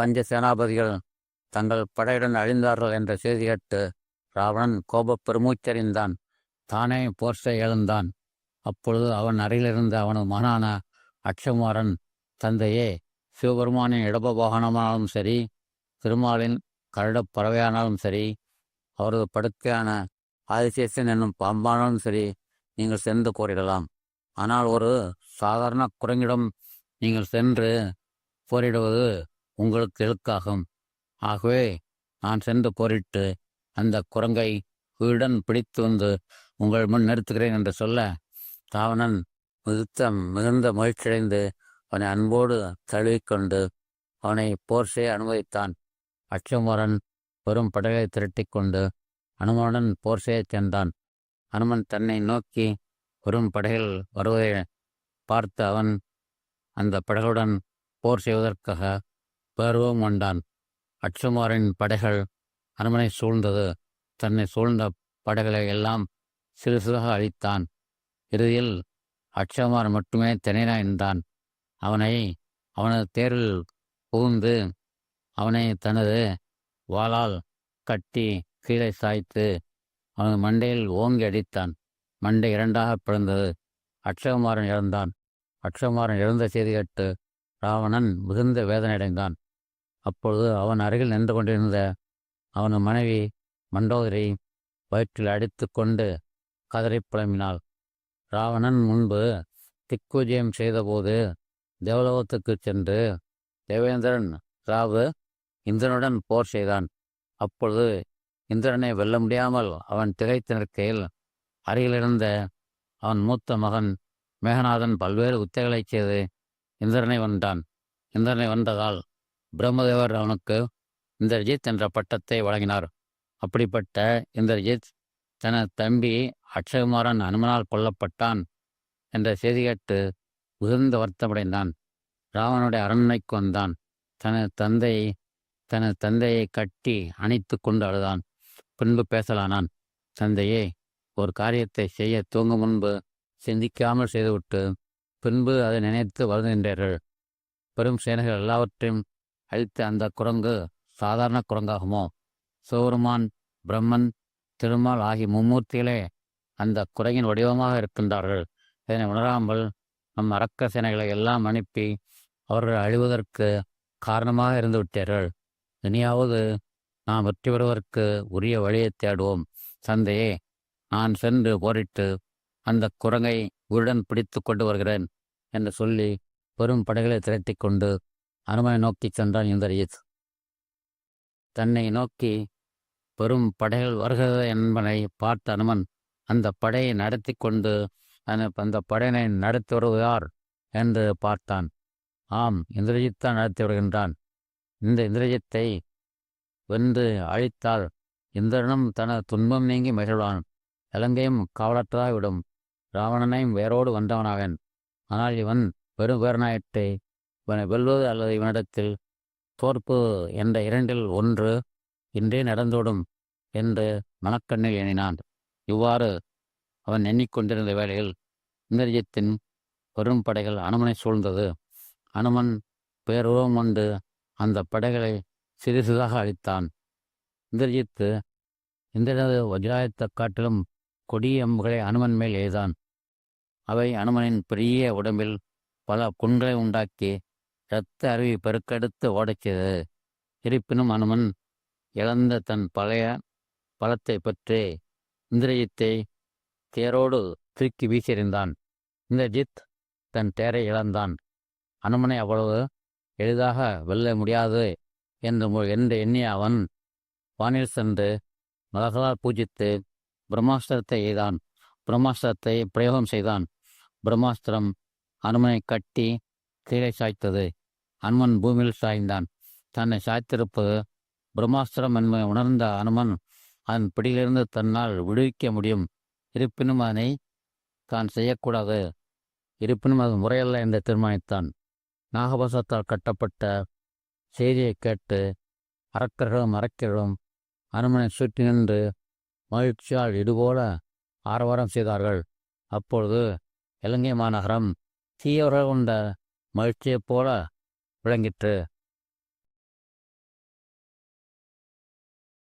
பஞ்ச சேனாபதிகள் தங்கள் படையுடன் அழிந்தார்கள் என்ற செய்தி கேட்டு ராவணன் கோபப் பெருமூச்சறிந்தான். தானே போர் செய்ய எழுந்தான். அப்பொழுது அவன் அருகிலிருந்த அவனது மகனான அக்ஷமாரன் தந்தையே சிவபெருமானின் இடப வாகனமானாலும் சரி திருமாலின் கருடப் பறவையானாலும் சரி அவரது படுக்கையான ஆதிசேஷன் என்னும் பாம்பானாலும் சரி நீங்கள் சென்று கோரிடலாம் ஆனால் ஒரு சாதாரண குரங்கிடம் நீங்கள் சென்று போரிடுவது உங்களுக்கு இழுக்காகும் ஆகவே நான் சென்று போரிட்டு அந்த குரங்கை உயிருடன் பிடித்து வந்து உங்கள் முன் நிறுத்துகிறேன் என்று சொல்ல தாவணன் மிகுத்த மிகுந்த மகிழ்ச்சியடைந்து அவனை அன்போடு தழுவிக்கொண்டு அவனை போர் செய்ய அனுமதித்தான். அச்சமரன் பெரும் படகை திரட்டி கொண்டு அனுமனுடன் போர் செய்ய சென்றான் அனுமன் தன்னை நோக்கி பெரும் படைகள் வருவதை பார்த்து அவன் அந்த படகளுடன் போர் செய்வதற்காக பேர்வம் வந்தான் அச்சுமாரின் படைகள் அரண்மனை சூழ்ந்தது. தன்னை சூழ்ந்த படைகளை எல்லாம் சிறு சிறுக அழித்தான். இறுதியில் அச்சமார் மட்டுமே தனினா நின்றான். அவனை அவனது தேரில் புகுந்து அவனை தனது வாளால் கட்டி கீழே சாய்த்து அவனது மண்டையில் ஓங்கி அடித்தான். மண்டை இரண்டாக பிறந்தது அக்ஷகுமாரன் இறந்தான். அக்ஷகுமாரன் இறந்த செய்தி கேட்டு ராவணன் மிகுந்த வேதனையடைந்தான். அப்பொழுது அவன் அருகில் நின்று கொண்டிருந்த அவனது மனைவி மண்டோதரி வயிற்றில் அடித்து கொண்டு கதறிப் புலம்பினாள். ராவணன் முன்பு திக்குஜயம் செய்தபோது தேவலோகத்துக்கு சென்று தேவேந்திரன் ராவு இந்திரனுடன் போர் செய்தான். அப்பொழுது இந்திரனை வெல்ல முடியாமல் அவன் திகைத்து நிற்கையில் அருகிலிருந்த அவன் மூத்த மகன் மேகநாதன் பல்வேறு உத்தைகளைச் செய்து இந்திரனை வென்றான். இந்திரனை வென்றதால் பிரம்மதேவர் அவனுக்கு இந்திரஜித் என்ற பட்டத்தை வழங்கினார். அப்படிப்பட்ட இந்திரஜித் தனது தம்பி அக்ஷயகுமாரன் அனுமனால் கொல்லப்பட்டான் என்ற செய்தி கேட்டு மிகுந்த வருத்தமடைந்தான். ராவனுடைய அரண்மனைக்கு வந்தான். தனது தந்தையை தனது தந்தையை கட்டி அணைத்து கொண்டு அழுதான். பின்பு பேசலானான். தந்தையே ஒரு காரியத்தை செய்ய தூங்கும் முன்பு சிந்திக்காமல் செய்துவிட்டு பின்பு அதை நினைத்து வருகின்றீர்கள் பெரும் சேனைகள் எல்லாவற்றையும் அழித்த அந்த குரங்கு சாதாரண குரங்காகுமோ? சிவபெருமான் பிரம்மன் திருமால் ஆகிய மும்மூர்த்திகளே அந்த குரங்கின் வடிவமாக இருக்கின்றார்கள். இதனை உணராமல் நம் அரக்க சேனைகளை எல்லாம் அனுப்பி அவர்கள் அழிவதற்கு காரணமாக இருந்து விட்டீர்கள். இனியாவது நாம் வெற்றி பெறுவதற்கு உரிய வழியை தேடுவோம். சந்தையே நான் சென்று போரிட்டு அந்த குரங்கை உருடன் பிடித்து கொண்டு வருகிறேன் என்று சொல்லி பெரும் படைகளை திரட்டி கொண்டு அனுமனை நோக்கி சென்றான் இந்திரஜித் தன்னை நோக்கி பெரும் படைகள் வருகிறது என்பதை பார்த்த அனுமன் அந்த படையை நடத்தி கொண்டு அந்த படையினை நடத்தி வருவது என்று பார்த்தான். ஆம் இந்திரஜித் தான் நடத்தி வருகின்றான். இந்த இந்திரஜித்தை வென்று அழித்தால் இந்திரனும் தனது துன்பம் நீங்கி மகிழ்வான். இலங்கையும் காவலற்றதாக விடும். ராவணனையும் வேரோடு வந்தவனாகன் ஆனால் இவன் பெரும் பேரனாயிட்டை வெல்வது அல்லது இவனிடத்தில் தோற்பு என்ற இரண்டில் ஒன்று இன்றே நடந்தோடும் என்று மனக்கண்ணில் எண்ணினான். இவ்வாறு அவன் எண்ணிக்கொண்டிருந்த வேளையில் இந்திரஜித்தின் பெரும் படைகள் அனுமனை சூழ்ந்தது. அனுமன் பேருவம் கொண்டு அந்த படைகளை சிறு சிறிதாக அழித்தான். இந்திரஜித்து இந்திரனது வஜ்ராயத்தை காட்டிலும் கொடிய அம்புகளை அனுமன் மேல் எய்தான். அவை அனுமனின் பெரிய உடம்பில் பல புண்களை உண்டாக்கி இரத்த அருவி பெருக்கெடுத்து ஓடைச்சது. இருப்பினும் அனுமன் இழந்த தன் பழைய பலத்தை பற்றி இந்திரஜித்தை தேரோடு தூக்கி வீசியறிந்தான் இந்திரஜித் தன் தேரை இழந்தான். அனுமனை அவ்வளவு எளிதாக வெல்ல முடியாது என்று என்று எண்ணிய அவன் வானில் சென்று மலர்களால் பூஜித்து பிரம்மாஸ்திரத்தை எய்தான். பிரம்மாஸ்திரத்தை பிரயோகம் செய்தான். பிரம்மாஸ்திரம் அனுமனை கட்டி கீழே சாய்த்தது. அனுமன் பூமியில் சாய்ந்தான். தன்னை சாய்த்திருப்பது பிரம்மாஸ்திரம் என்பதை உணர்ந்த அனுமன். அதன் பிடியிலிருந்து தன்னால் விடுவிக்க முடியும். இருப்பினும் அதனை தான் செய்யக்கூடாது. இருப்பினும் அது முறையல்ல என்று தீர்மானித்தான். நாகபசத்தால் கட்டப்பட்ட செய்தியை கேட்டு அரக்கர்களும் அரக்கர்களும் அனுமனை சுற்றி நின்று மகிழ்ச்சியால் இதுபோல ஆரவாரம் செய்தார்கள். அப்பொழுது இலங்கை மாநகரம் தீயவர்கள் கொண்ட மகிழ்ச்சியைப் போல விளங்கிற்று.